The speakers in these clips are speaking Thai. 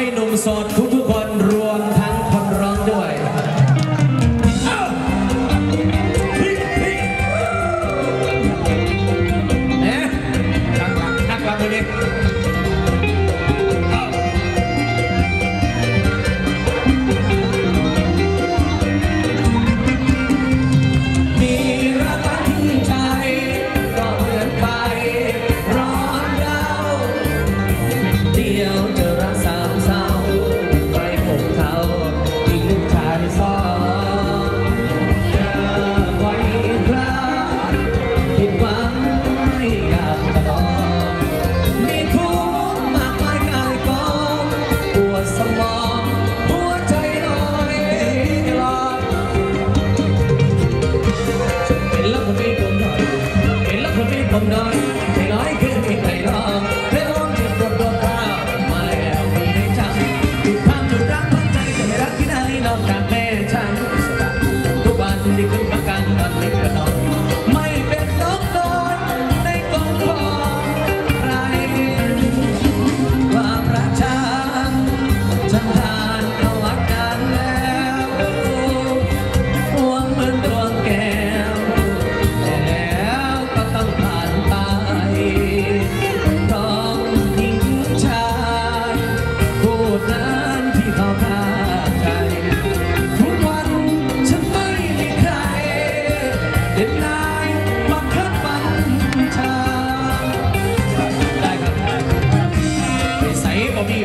ให้หนุ่มโสดทุกๆคนรวมทั้งคนร้องด้วยเอ๊ะนักลันนักลับเลย of night, and I can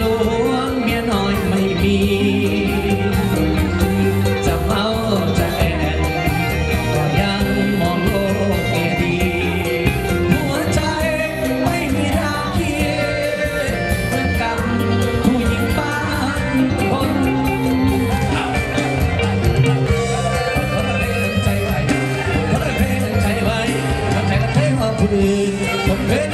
หลวงเมียน้อยไม่มี จะเมาจะแอนก็ยังมองโลกแง่ดี หัวใจไม่มีราคีกับผู้หญิงบ้านคนคนเพลงใจไว้คนเพลงใจไว้คนเพลงใจว่าผู้อื่นคนเพลง